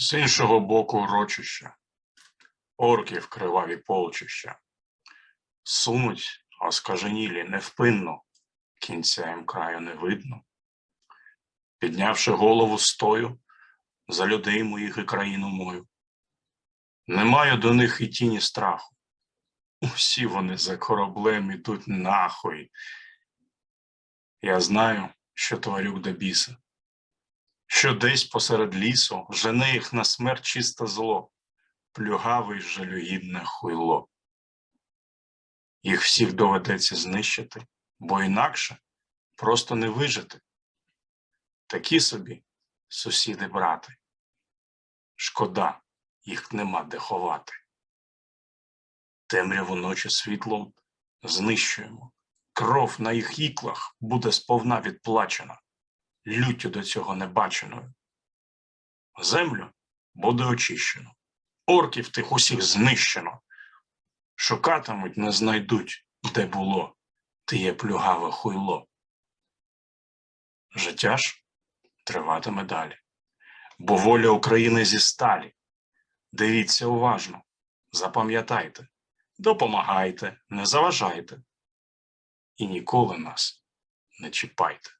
З іншого боку урочища, орків криваві полчища, сунуть оскаженілі невпинно, кінця їм краю не видно. Піднявши голову стою за людей моїх і країну мою, не маю до них і тіні страху. Усі вони за кораблем ідуть нахуй. Я знаю, що тварюк до біса, що десь посеред лісу жене їх на смерть чисте зло, плюгаве й жалюгідне хуйло. Їх всіх доведеться знищити, бо інакше просто не вижити. Такі собі сусіди брати. Шкода, їх нема де ховати. Темряву ночі світлом знищуємо. Кров на їх іклах буде сповна відплачена, люттю до цього небаченою. Землю буде очищено, орків тих усіх знищено. Шукатимуть, не знайдуть, де було тіє плюгаве хуйло. Життя ж триватиме далі, бо воля України зі сталі. Дивіться уважно, запам'ятайте, допомагайте, не заважайте і ніколи нас не чіпайте.